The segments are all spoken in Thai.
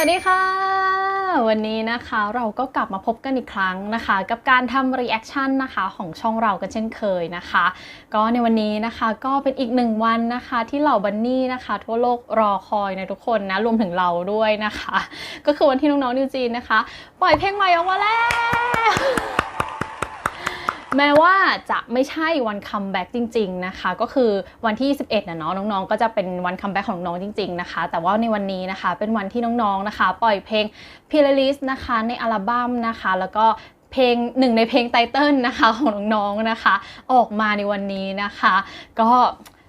วัสดีค่ะ วันนี้นะคะเราก็กลับมาพบกันอีกครั้งนะคะ กับการทำรีแอคชั่นนะคะของช่องเรากันเช่นเคยนะคะ ก็ในวันนี้นะคะก็เป็นอีกหนึ่งวันนะคะที่เหล่าบันนี่นะคะ ทั่วโลกรอคอยในทุกคนนะรวมถึงเราด้วยนะคะ ก็คือวันที่น้องๆนิวจีนนะคะ ปล่อยเพลงใหม่ออกมาแล้ว แม้ว่าจะไม่ใช่วันคัมแบ็กจริง ๆ นะคะ ก็คือวันที่21นะเนาะน้องๆ ก็จะเป็นวันคัมแบ็กของน้องจริง ๆ นะคะ แต่ว่าในวันนี้นะคะเป็นวันที่น้องๆนะคะ ปล่อยเพลง p l a y l i s t นะคะในอัลบั้มนะคะ แล้วก็เพลงหนึ่งในเพลงไตเติลนะคะของน้องๆนะคะ ออกมาในวันนี้นะคะ ก็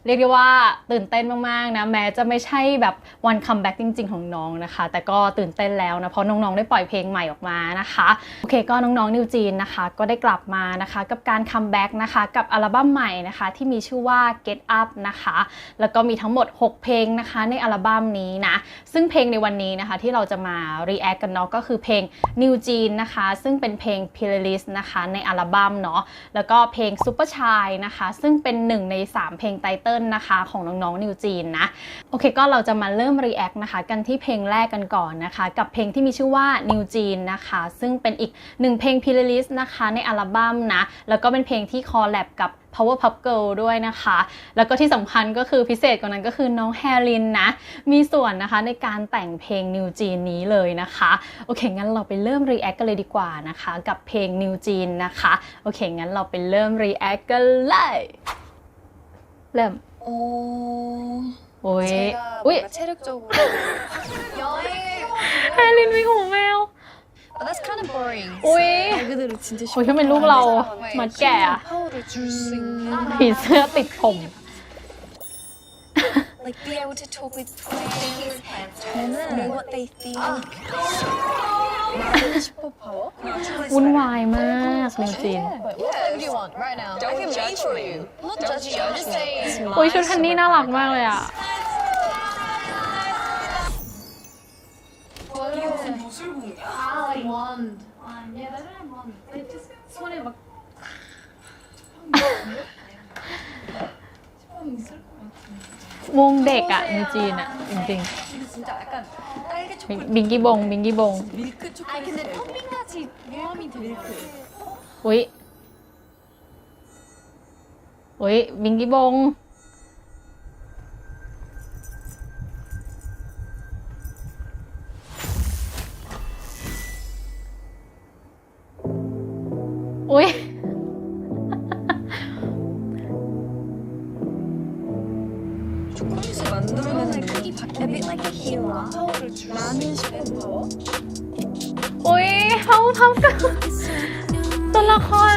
เรียกได้ว่าตื่นเต้นมากๆนะแม้จะไม่ใช่แบบวันคัมแบ็กจริง ๆ ของน้องนะคะ แต่ก็ตื่นเต้นแล้วนะเพราะน้องๆได้ปล่อยเพลงใหม่ออกมานะคะโอเคก็น้องๆนิวจีนนะคะ ก็ได้กลับมานะคะกับการคัมแบ็กนะคะกับอัลบั้มใหม่นะคะที่มีชื่อว่า Get Up นะคะแล้วก็มีทั้งหมด 6 เพลงนะคะในอัลบั้มนี้นะซึ่งเพลงในวันนี้นะคะที่เราจะมา react กันเนาะก็คือเพลง New Jean นะคะ ซึ่งเป็นเพลง playlist นะคะในอัลบั้มเนาะแล้วก็เพลง Super Shy นะคะ ซึ่งเป็นหนึ่งใน 3 เพลงไตเติลนะคะของน้องๆ New Jean นะ โอเคก็เราจะมาเริ่ม react นะคะกันที่เพลงแรกกันก่อนนะคะ กับเพลงที่มีชื่อว่า New Jean นะคะ ซึ่งเป็นอีกหนึ่งเพลง playlist นะคะในอัลบั้มนะ แล้วก็เป็นเพลงที่คอลแลบกับ Power Pop Girl ด้วยนะคะ แล้วก็ที่สำคัญก็คือพิเศษกว่านั้นก็คือน้องแฮรินนะ มีส่วนนะคะในการแต่งเพลง New Jean นี้เลยนะคะ โอเค งั้นเราไปเริ่ม react กันเลยดีกว่านะคะ กับเพลง New Jean นะคะ โอเค งั้นเราไปเริ่ม react กันเลย เริ่ม 어... โอ้ย 제가 อุ้ย 뭔가 체력적으로 여행 แฮรินมีหูแมว oh, That's kind of boring อุ้ย 말 그대로 진짜 โอ้ยถ้าเป็นลูกเรามัดแก่อะ 파워를 줄 수 있는 ผีเสื้อติดผม like be able to talk with friends know what they think 말하고 싶어 파워 วุ่นวายมากนิวจีน Whatever you want right now I can make for you not judge you I'm just saying อุ้ยชุดฮันนี่น่ารักมากเลยอ่ะ วงเด็กอ่ะนิวจีนอ่ะ จริง 진짜 약간 딸기 초코. 민- 민기봉 민기봉 밀크 초코. 아 근데 터밍하지 모함이 되는 밀크. ui ui 민기봉 ui 초콜릿을 만들어내는 이 A bit like a hero 파워를 줄 라는 슈퍼파워 อุ้ยเขาทำกับตัวละคร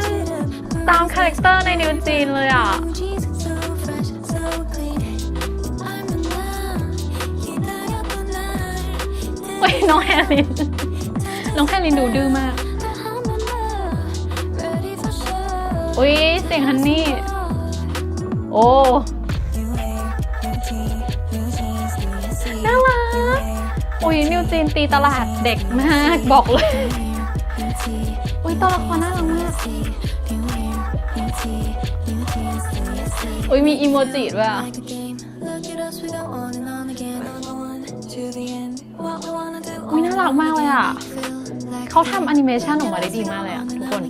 ตามคาแรคเตอร์ในนิวจีนเลยอ่ะ เฮ้ยน้องแฮริน น้องแฮรินดูดื้อมาก อุ้ยเสียงฮันนี่ โอ้ น่ารักอุ้ยนิวจีนตีตลาดเด็กมากบอกเลย อุ้ยตัวละครน่ารักมาก อุ้ยมีอีโมจิด้วยอะอุ้ยน่ารักมากเลยอะ เขาทำแอนิเมชันออกมาได้ดีมากเลยอะทุกคน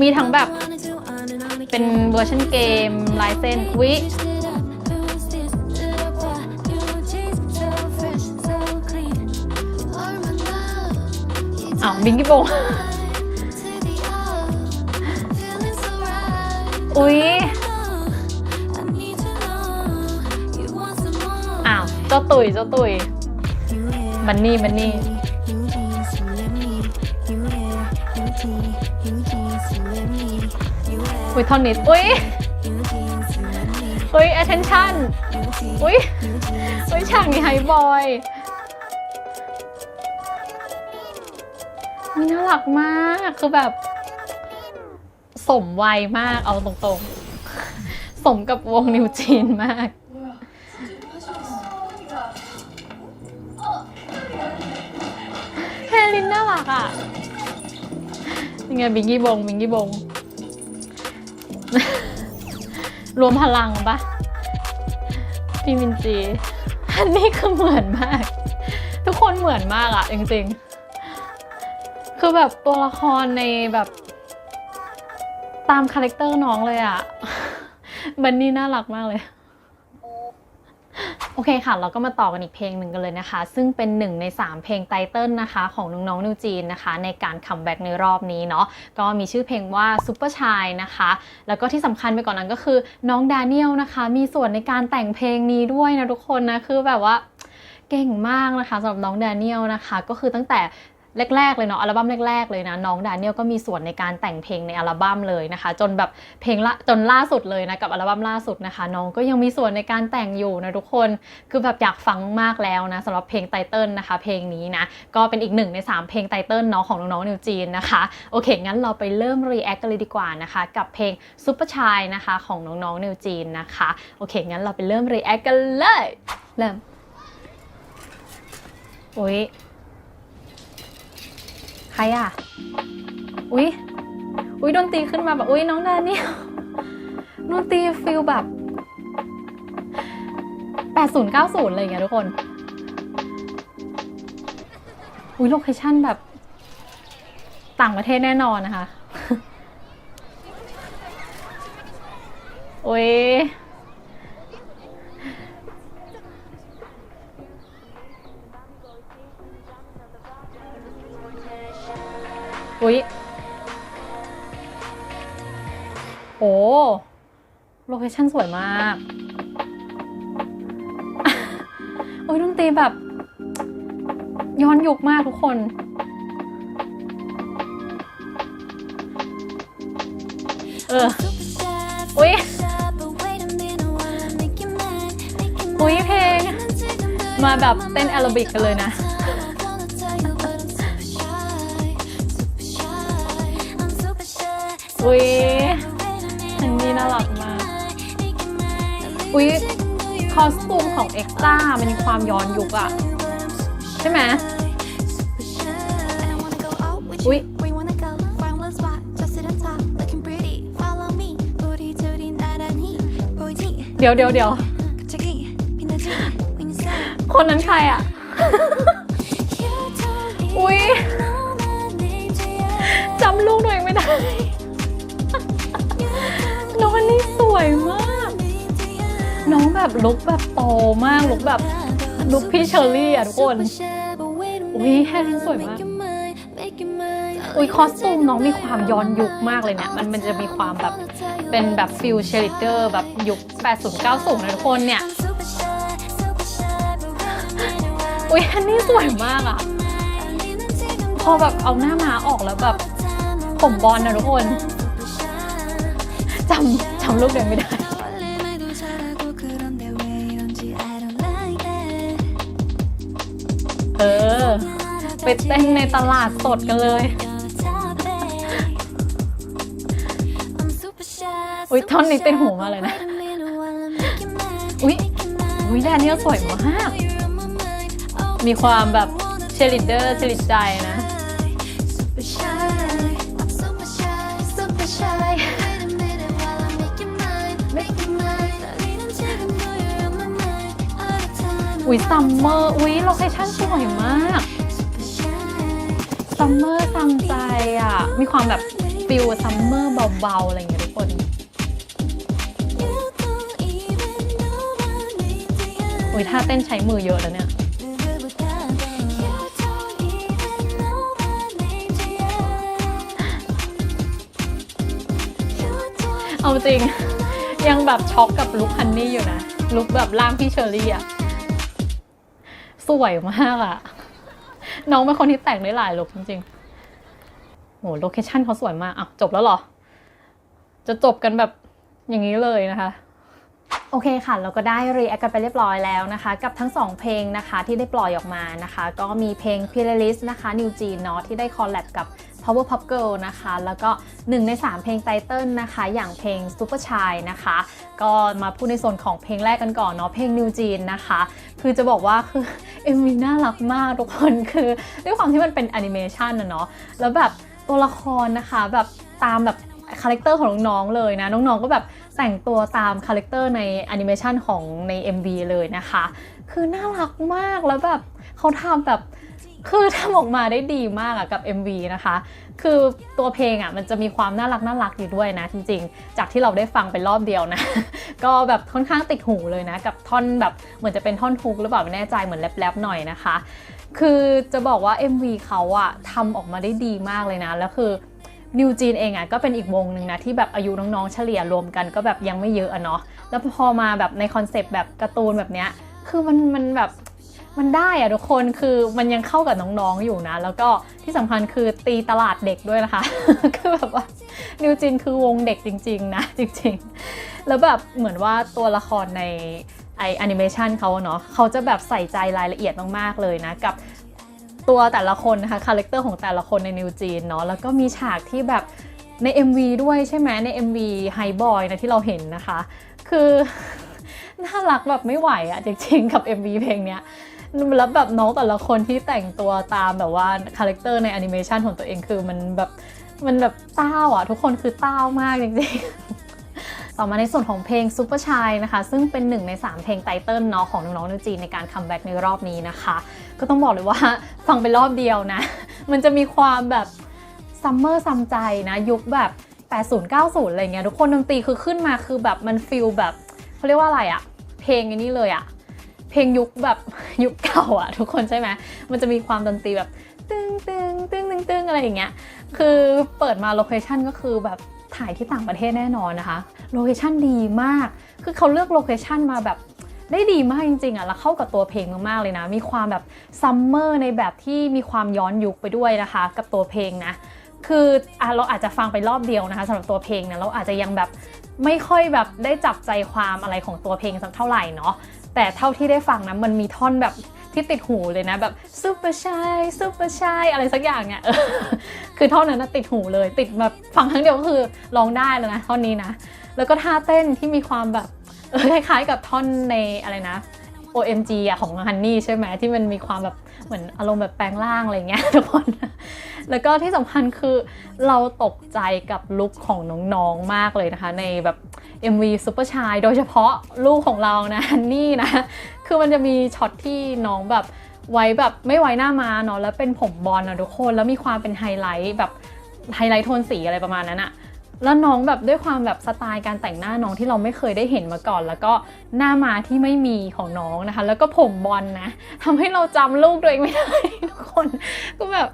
มีทั้งแบบ เป็นเวอร์ชันเกมลายเส้นวิ อ้าวบิงกี้โบอุ้ยอ้าวเจ้าตุยเจ้าตุยมันนี่มันนี่อุ้ยท่อนนี้อุ้ยอุ้ย attention อุ้ยอุ้ยฉากนี้ไฮบอย นี่น่ารักมากคือแบบ สมวัยมากเอาตรงๆ สมกับวงนิวจีนมากแฮรินน่ารักอะยังไงบิงกี้บงบิงกี้บง รวมพลังปะพี่มินจี อันนี้คือเหมือนมาก ทุกคนเหมือนมากอะจริงๆ คือแบบตัวละครในแบบตามคาแรคเตอร์น้องเลยอะบันนี่น่ารักมากเลยโอเคค่ะ เราก็มาต่อกันอีกเพลงหนึ่งกันเลยนะคะ ซึ่งเป็นหนึ่งใน 3 เพลงไตเติลนะคะ ของน้องๆนิวจีนนะคะ ในการคัมแบ็กในรอบนี้เนาะก็มีชื่อเพลงว่า Super Shy นะคะ แล้วก็ที่สำคัญไปกว่อนนั้นก็คือน้องดาเนียลนะคะ มีส่วนในการแต่งเพลงนี้ด้วยนะทุกคนนะ คือแบบว่าเก่งมากนะคะสำหรับน้องดาเนียลนะคะ ก็คือตั้งแต่ แรกๆเลยเนาะอัลบั้มแรกๆเลยนะน้องดาเนียลก็มีส่วนในการแต่งเพลงในอัลบั้มเลยนะคะ จนแบบเพลงละจนล่าสุดเลยนะกับอัลบั้มล่าสุดนะคะ น้องก็ยังมีส่วนในการแต่งอยู่นะทุกคนคือแบบอยากฟังมากแล้วนะสำหรับเพลงไตเติลนะคะ เพลงนี้นะก็เป็นอีกหนึ่งใน 3 เพลงไตเติลเนาะของน้องๆนิวจีนนะคะโอเค งั้นเราไปเริ่มรีแอคกันเลยดีกว่านะคะ กับเพลงซุปเปอร์ชายนะคะของน้องๆนิวจีนนะคะโอเค งั้นเราไปเริ่มรีแอคกันเลยเริ่มโอ้ย รอะ อุ้ยอุ้ยดนตรีขึ้นมาแบบ อุ้ยน้องดานี่ดนตรีฟิลแบบ80 90อะไรอย่างเงี้ยทุกคน อุ้ยโลเคชั่นแบบ ต่างประเทศแน่นอนนะคะ อุ้ย อุ้ยโอ้โลเคชั่นสวยมากโอ้ยดนตรีแบบ ย้อนยุคมากทุกคนเอออุ๊ยอุ๊ยเพลง มาแบบเต้นแอโรบิกกันเลยนะ อุ๊ยเพลงนี้น่ารักมาก อุ๊ยคอสตูมของเอ็กซ์ต้ามันมีความย้อนยุคอะใช่ไหมอุ๊ยเดี๋ยวเดี๋ยวเดี๋ยวคนนั้นใครอะอุ๊ยจำลูกตัวเองไม่ได้ วยมาก น้องแบบลุกแบบโตมากลุกแบบลุกพี่เชอรี่อะทุกคน อุ๊ยแฮร์สวยมาก อุ้ยคอสตูมน้องมีความย้อนยุคมากเลยเนี่ย มันมันจะมีความแบบเป็นแบบฟิลเชลิเดอร์แบบยุค 80 90นะทุกคนเนี่ย อุ้ยฮันนี่สวยมากอะพอแบบเอาหน้ามาออกแล้วแบบผมบอลนะทุกคนจำำลูกเดินไม่ได้ เออ ไปเต้นในตลาดสดกันเลยอุ๊ยท่อนนี้เต้นหูมากเลยนะ อุ๊ยอุ๊ยแดเนียลสวยมาก มีความแบบเชลิเดอร์เชลิดใจนะ อุ๊ยซัมเมอร์อุ๊ยโลเคชั่นสวยมากซัมเมอร์ซัมใจอะ มีความแบบฟิลซัมเมอร์เบาๆ อะไรอย่างเงี้ยทุกคนอุ๊ยท่าเต้นใช้มือเยอะแล้วเนี่ยเอาจริง ยังแบบช็อกกับลุคฮันนี่อยู่นะ ลุคแบบร่างพี่เชอรี่อะ สวยมากอะน้องเป็นคนที่แต่งได้หลายลุคจริงๆโหโลเคชั่นเขาสวยมากอะจบแล้วเหรอ จะจบกันแบบอย่างนี้เลยนะคะโอเคค่ะ เราก็ได้รีแอคกันไปเรียบร้อยแล้วนะคะ กับทั้ง 2 เพลงนะคะที่ได้ปล่อยออกมานะคะ ก็มีเพลง p l a y l i s t นะคะ New Jean เนาะที่ได้คอลแลบกับ Power Pop Girl นะคะ แล้วก็ 1 ใน 3 เพลงไตเติลนะคะ อย่างเพลง Super Shy นะคะ ก็มาพูดในส่วนของเพลงแรกกันก่อนเนาะเพลง New Jean นะคะ คือจะบอกว่าคือ MV น่ารักมากทุกคนคือด้วยความที่มันเป็นแอนิเมชันนะเนาะแล้วแบบตัวละครนะคะแบบตามแบบคาแรคเตอร์ของน้องๆเลยนะ น้องๆก็แบบแต่งตัวตามคาแรคเตอร์ในแอนิเมชันของใน MV เลยนะคะ คือน่ารักมากแล้วแบบเขาทำแบบ คือทำออกมาได้ดีมากอะกับ MV นะคะ คือตัวเพลงอะมันจะมีความน่ารักน่ารักอยู่ด้วยนะ จริงๆ จากที่เราได้ฟังเป็นรอบเดียวนะ ก็แบบค่อนข้างติดหูเลยนะ กับท่อนแบบเหมือนจะเป็นท่อนฮุกหรือเปล่าไม่แน่ใจเหมือนแรปๆหน่อยนะคะ คือจะบอกว่า MV เขาอะทำออกมาได้ดีมากเลยนะ แล้วคือนิวจีนเองอะก็เป็นอีกวงหนึ่งนะ ที่แบบอายุน้องๆเฉลี่ยรวมกันก็แบบยังไม่เยอะอะเนาะแล้วพอมาแบบในคอนเซปต์แบบการ์ตูนแบบเนี้ยคือมันมันแบบ มันได้อะทุกคนคือมันยังเข้ากับน้องๆอยู่นะ แล้วก็ที่สำคัญคือตีตลาดเด็กด้วยนะคะ คือแบบว่านิวจินคือวงเด็กจริง ๆ นะ จริง ๆ แล้วแบบเหมือนว่าตัวละครในไอแอนิเมชันเขาเนาะเขาจะแบบใส่ใจรายละเอียดมากๆเลยนะกับตัวแต่ละคนนะคะคาแรคเตอร์ของแต่ละคนในนิวจีนเนาะแล้วก็มีฉากที่แบบใน MV ด้วยใช่ไหมใน MV High Boy นะที่เราเห็นนะคะ คือ น่ารักแบบไม่ไหวอะจริงๆกับ MV เพลงเนี้ย แล้วแบบน้องแต่ละคนที่แต่งตัวตามแบบว่าคาแรคเตอร์ในแอนิเมชันของตัวเองคือมันแบบมันแบบเต้าอะ ทุกคนคือเต้ามากจริงๆ ต่อมาในส่วนของเพลง Super Shy นะคะ ซึ่งเป็นหนึ่งใน 3 เพลงไตเติลเนาะของน้องๆนิวจีนในการคัมแบ็กในรอบนี้นะคะ ก็ต้องบอกเลยว่าฟังไปรอบเดียวนะ มันจะมีความแบบซัมเมอร์ซัมใจนะ ยุคแบบ 80 90 อะไรเงี้ยทุกคนดนตรีคือขึ้นมาคือแบบมันฟิลแบบเขาเรียกว่าอะไรอะเพลงอันนี้เลยอะ เพลงยุคแบบยุคเก่าอะทุกคนใช่ไหมมันจะมีความดนตรีแบบตึ้งตึ้งตึ้งตึ้งตึ้งอะไรอย่างเงี้ยคือเปิดมาโลเคชันก็คือแบบถ่ายที่ต่างประเทศแน่นอนนะคะโลเคชันดีมาก คือเขาเลือกโลเคชันมาแบบได้ดีมากจริงๆอะแล้วเข้ากับตัวเพลงมากๆเลยนะ มีความแบบซัมเมอร์ในแบบที่มีความย้อนยุคไปด้วยนะคะ กับตัวเพลงนะ คืออเราอาจจะฟังไปรอบเดียวนะคะสำหรับตัวเพลงนะเราอาจจะยังแบบไม่ค่อยแบบได้จับใจความอะไรของตัวเพลงสักเท่าไหร่เนาะ แต่เท่าที่ได้ฟังนะมันมีท่อนแบบที่ติดหูเลยนะแบบซูเปอร์ชายซูเปอร์ชายอะไรสักอย่างเนี่ยคือท่อนนั้นนะติดหูเลย ติดแบบฟังครั้งเดียวก็คือร้องได้แล้วนะท่อนนี้นะ แล้วก็ท่าเต้นที่มีความแบบคล้ายๆกับท่อนในอะไรนะ OMG อะของฮันนี่ใช่ไหมที่มันมีความแบบเหมือนอารมณ์แบบแปลงร่างอะไรเงี้ยทุกคน แล้วก็ที่สำคัญคือเราตกใจกับลุคของน้องๆมากเลยนะคะ ในแบบ MV Super Shy โดยเฉพาะลูกของเรานะฮันนี่นะ คือมันจะมีช็อตที่น้องแบบไว้แบบไม่ไว้หน้ามาเนาะแล้วเป็นผมบอลนะทุกคนแล้วมีความเป็นไฮไลท์แบบไฮไลท์โทนสีอะไรประมาณนั้นอะ แล้วน้องแบบด้วยความแบบสไตล์การแต่งหน้าน้องที่เราไม่เคยได้เห็นมาก่อน แล้วก็หน้ามาที่ไม่มีของน้องนะคะ แล้วก็ผมบอลนะทำให้เราจำลูกตัวเองไม่ได้ทุกคนก็แบบ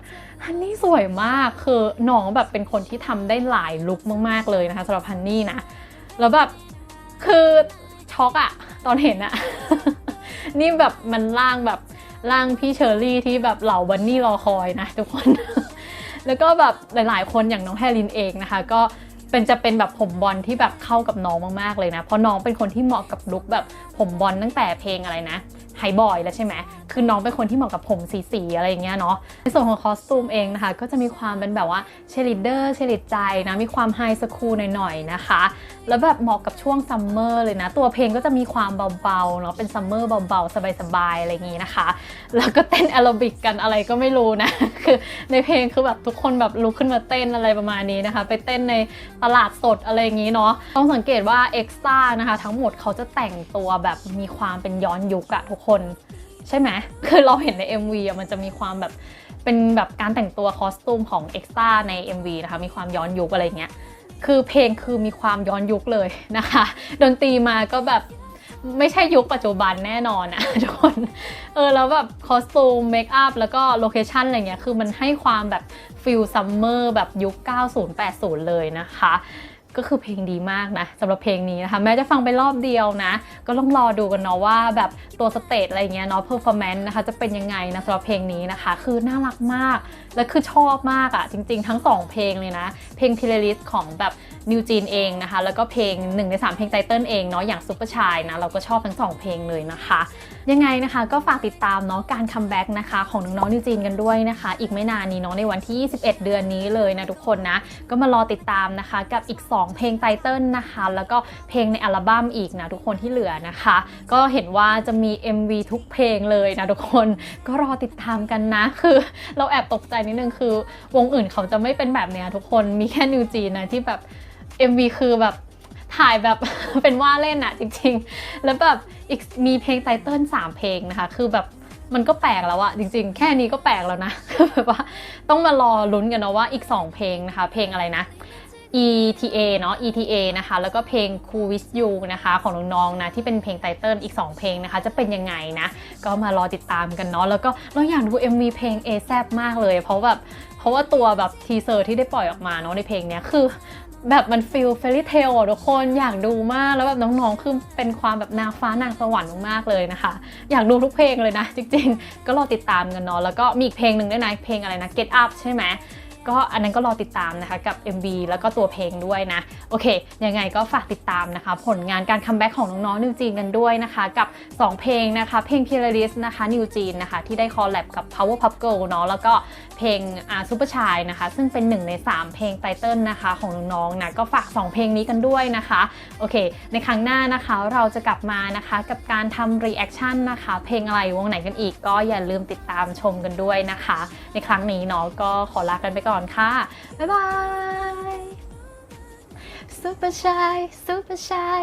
ฮันนี่สวยมากคือน้องแบบเป็นคนที่ทำได้หลายลุคมากๆเลยนะคะสำหรับฮันนี่นะแล้วแบบคือช็อกอะตอนเห็นอะนี่แบบมันร่างแบบร่างพี่เชอรี่ที่แบบเหล่าบันนี่รอคอยนะทุกคน แล้วก็แบบหลายๆ คนอย่างน้องแฮรินเองนะคะ ก็ เป็นจะเป็นแบบผมบอลที่แบบเข้ากับน้องมากๆเลยนะ เพราะน้องเป็นคนที่เหมาะกับลุคแบบผมบอลตั้งแต่เพลงอะไรนะไฮบอยแล้วใช่ไหม คือน้องเป็นคนที่เหมาะกับผมสีๆอะไรอย่างเงี้ยเนาะ ในส่วนของคอสตูมเองนะคะ ก็จะมีความเป็นแบบว่าเชลิเดอร์เชลิดใจนะ มีความไฮสคูลหน่อยๆนะคะ แล้วแบบเหมาะกับช่วงซัมเมอร์เลยนะ ตัวเพลงก็จะมีความเบาๆเนาะเป็นซัมเมอร์เบาๆ สบายๆ อะไรอย่างงี้นะคะ แล้วก็เต้นแอโรบิกกันอะไรก็ไม่รู้นะ คือในเพลงคือแบบทุกคนแบบลุกขึ้นมาเต้นอะไรประมาณนี้นะคะ ไปเต้นในตลาดสดอะไรอย่างนี้เนาะต้องสังเกตว่าเอ็กซ์ตานะคะทั้งหมดเขาจะแต่งตัวแบบมีความเป็นย้อนยุคอะทุกคนใช่ไหมคือเราเห็นใน MV อะมันจะมีความแบบเป็นแบบการแต่งตัวคอสตูมของเอ็กซ์ตาใน MV นะคะมีความย้อนยุคอะไรเงี้ย คือเพลงคือมีความย้อนยุคเลยนะคะ ดนตรีมาก็แบบไม่ใช่ยุคปัจจุบันแน่นอนอะทุกคน เออ แล้วแบบคอสตูมเมคอัพแล้วก็โลเคชันอะไรเงี้ย คือมันให้ความแบบฟิลซัมเมอร์แบบยุค 90 80 เลยนะคะ ก็คือเพลงดีมากนะสำหรับเพลงนี้นะคะ แม้จะฟังไปรอบเดียวนะ ก็ต้องรอดูกันเนาะว่าแบบตัวสเตจอะไรเงี้ยเนาะเพอร์ฟอร์แมนซ์นะคะจะเป็นยังไงนะสำหรับเพลงนี้นะคะ คือน่ารักมาก และคือชอบมากอะ่ะ จริง ๆ ทั้ง 2 เพลงเลยนะ เพลงพิเลลิสของแบบนิวจีนเองนะคะ แล้วก็เพลง1ใน3เพลงไตเติลเองเนาะอย่างซุปเปอร์ชายนะเราก็ชอบทั้ง 2 เพลงเลยนะคะ ยังไงนะคะก็ฝากติดตามเนาะการคัมแบ็กนะคะของน้องๆนิวจีนกันด้วยนะคะ อีกไม่นานนี้เนาะในวันที่ 21 เดือนนี้เลยนะทุกคนนะก็มารอติดตามนะคะกับอีก 2 เพลงไตเติลนะคะ แล้วก็เพลงในอัลบั้มอีกนะทุกคนที่เหลือนะคะ ก็เห็นว่าจะมี MV ทุกเพลงเลยนะทุกคนก็รอติดตามกันนะ คือเราแอบตกใจนิดนึงคือ วงอื่นเขาจะไม่เป็นแบบเนี้ยทุกคนมีแค่นิวจีนนะที่แบบ MV คือแบบ ถ่ายแบบ เป็นว่าเล่นอะจริง ๆ แล้วแบบอีกมีเพลงไตเติล3เพลงนะคะ คือแบบมันก็แปลกแล้วอะจริง ๆ แค่นี้ก็แปลกแล้วนะคือแบบว่าต้องมารอลุ้นกันนะว่าอีก 2 เพลงนะคะ เพลงอะไรนะ ETA เนาะ ETA นะคะ แล้วก็เพลง Cool with You นะคะ ของน้องๆนะที่เป็นเพลงไตเติลอีก 2 เพลงนะคะ จะเป็นยังไงนะ ก็มารอติดตามกันเนาะแล้วก็เราอยากดู MV เพลง A แซมากเลย เพราะแบบเพราะว่าตัวแบบทีเซอร์ที่ได้ปล่อยออกมาเนาะในเพลงเนี้ยคือ แบบมันฟิลเฟร y เทลอะทุกคนอยากดูมากแล้วแบบน้องๆคือเป็นความแบบนางฟ้านางสวรรค์มากเลยนะคะ อยากดูทุกเพลงเลยนะ จริง ๆ ก็รอติดตามกันเนาะแล้วก็มีอีกเพลงหนึ่งด้วยนะเพลงอะไรนะ Get Up ใช่ไหม ก็อันนั้นก็รอติดตามนะคะกับ MV แล้วก็ตัวเพลงด้วยนะ โอเค ยังไงก็ฝากติดตามนะคะ ผลงานการคัมแบ็กของน้องๆนิวจีนกันด้วยนะคะ กับ 2 เพลงนะคะ เพลง p i r a l i s นะคะนิวจีนนะคะ ที่ได้คอลแลบกับ Power Pop Girl เนาะแล้วก็เพลงอาซูเปอร์ชายนะคะ ซึ่งเป็นหนึ่งใน 3 เพลงไตเติลนะคะของน้องๆนะก็ฝาก 2 เพลงนี้กันด้วยนะคะโอเค ในครั้งหน้านะคะเราจะกลับมานะคะกับการทำรีแอคชั่นนะคะเพลงอะไรวงไหนกันอีก ก็อย่าลืมติดตามชมกันด้วยนะคะ ในครั้งนี้เนาะก็ขอลากันไปก่อนอนค่ะ บ๊ายบายซูเปอร์ชายซูเปอร์ชาย